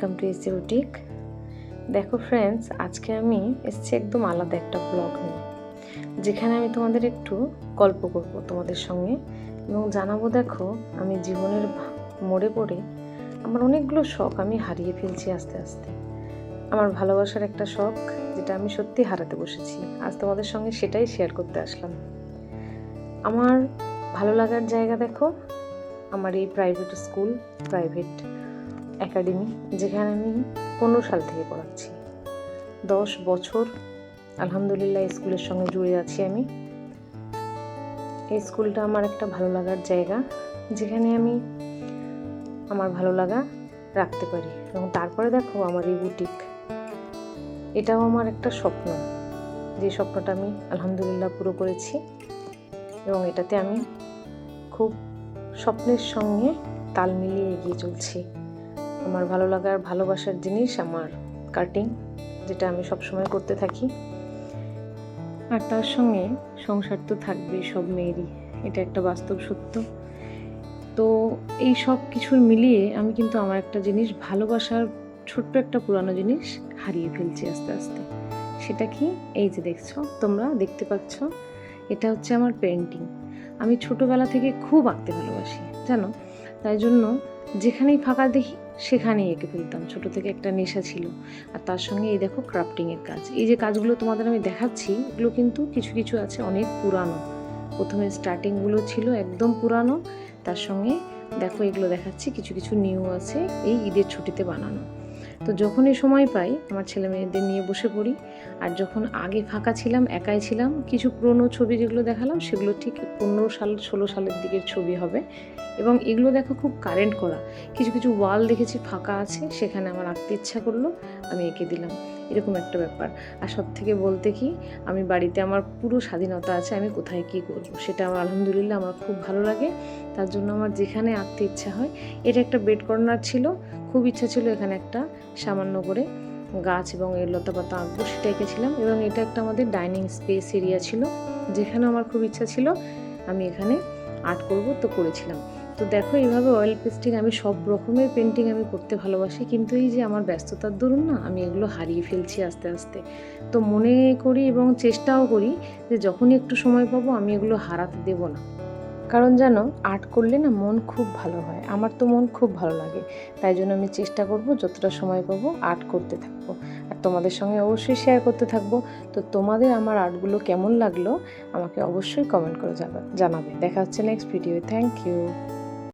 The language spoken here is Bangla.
Welcome to AC boutique. দেখো ফ্রেন্ডস আজকে আমি এসেছি একদম আলাদা একটা ব্লগ নিয়ে, যেখানে আমি তোমাদের একটু গল্প করব তোমাদের সঙ্গে। এবং জানাব দেখো, আমি জীবনের মোড়ে পড়ে আমার অনেকগুলো শখ আমি হারিয়ে ফেলছি আস্তে আস্তে। আমার ভালোবাসার একটা শখ যেটা আমি সত্যি হারাতে বসেছি। আজ তোমাদের সঙ্গে সেটাই শেয়ার করতে আসলাম। আমার ভালো লাগার জায়গা দেখো, আমার এই প্রাইভেট স্কুল প্রাইভেট একাডেমি, যেখানে আমি পনেরো সাল থেকে পড়াচ্ছি। দশ বছর আলহামদুলিল্লাহ স্কুলের সঙ্গে জুড়ে আছি আমি। এই স্কুলটা আমার একটা ভালো লাগার জায়গা, যেখানে আমি আমার ভালো লাগা রাখতে পারি এবং তারপরে দেখো আমার এই বুটিক এটাও আমার একটা স্বপ্ন, যে স্বপ্নটা আমি আলহামদুলিল্লাহ পুরো করেছি এবং এটাতে আমি খুব স্বপ্নের সঙ্গে তাল মিলিয়ে এগিয়ে চলছি। আমার ভালো লাগার, ভালোবাসার জিনিস আমার কাটিং, যেটা আমি সবসময় করতে থাকি। আর তার সঙ্গে সংসার তো থাকবেই, সব মেয়েরই। এটা একটা বাস্তব সত্য। তো এই সব কিছুর মিলিয়ে আমি কিন্তু আমার একটা জিনিস, ভালোবাসার ছোট্ট একটা পুরানো জিনিস হারিয়ে ফেলছি আস্তে আস্তে। সেটা কি? এই যে দেখছ, তোমরা দেখতে পাচ্ছ, এটা হচ্ছে আমার পেন্টিং আমি ছোটোবেলা থেকে খুব আঁকতে ভালোবাসি, জানো? তাই জন্য যেখানেই ফাঁকা দেখি সেখানেই এঁকে ফেলতাম। ছোট থেকে একটা নেশা ছিল। আর তার সঙ্গে এই দেখো ক্রাফটিংয়ের কাজ। এই যে কাজগুলো তোমাদের আমি দেখাচ্ছি, এগুলো কিন্তু কিছু কিছু আছে অনেক পুরানো। প্রথমে স্টার্টিংগুলো ছিল একদম পুরানো। তার সঙ্গে দেখো এগুলো দেখাচ্ছি, কিছু কিছু নিউ আছে এই ঈদের ছুটিতে বানানো। তো যখনই সময় পাই, আমার ছেলে মেয়েদের নিয়ে বসে পড়ি। আর যখন আগে ফাঁকা ছিলাম, একাই ছিলাম, কিছু পুরনো ছবি যেগুলো দেখালাম, সেগুলো ঠিক পনেরো সাল, ষোলো সালের দিকের ছবি হবে। এবং এগুলো দেখো খুব কারেন্ট করা। কিছু কিছু ওয়াল দেখেছি, ফাঁকা আছে, সেখানে আমার আঁকতে ইচ্ছা করল, আমি এঁকে দিলাম। এরকম একটা ব্যাপার। আর সব থেকে বলতে কি, আমি বাড়িতে আমার পুরো স্বাধীনতা আছে, আমি কোথায় কী করব? সেটা আমার আলহামদুলিল্লাহ আমার খুব ভালো লাগে। তার জন্য আমার যেখানে আঁকতে ইচ্ছা হয়, এটা একটা বেড কর্নার ছিল, খুব ইচ্ছা ছিল এখানে একটা সামান্য করে গাছ এবং এর লতা পাতা আঁকবো সেটা এঁকেছিলাম এবং এটা একটা আমাদের ডাইনিং স্পেস এরিয়া ছিল যেখানে আমার খুব ইচ্ছা ছিল আমি এখানে আর্ট করব, তো করেছিলাম। তো দেখো, এইভাবে অয়েল পেস্টিং আমি সব রকমের পেন্টিং আমি করতে ভালোবাসি। কিন্তু এই যে আমার ব্যস্ততার দরুন না, আমি এগুলো হারিয়ে ফেলছি আস্তে আস্তে। তো মনে করি এবং চেষ্টাও করি যে যখনই একটু সময় পাবো, আমি এগুলো হারাতে দেবো না। কারণ জানো আর্ট করলে না মন খুব ভালো হয়। আমার তো মন খুব ভালো লাগে। তাই জন্য আমি চেষ্টা করব যতটা সময় পাবো আর্ট করতে থাকব। আর তোমাদের সঙ্গে অবশ্যই শেয়ার করতে থাকব। তো তোমাদের আমার আর্টগুলো কেমন লাগল, আমাকে অবশ্যই কমেন্ট করে জানাবে। দেখা হচ্ছে নেক্সট ভিডিও থ্যাংক ইউ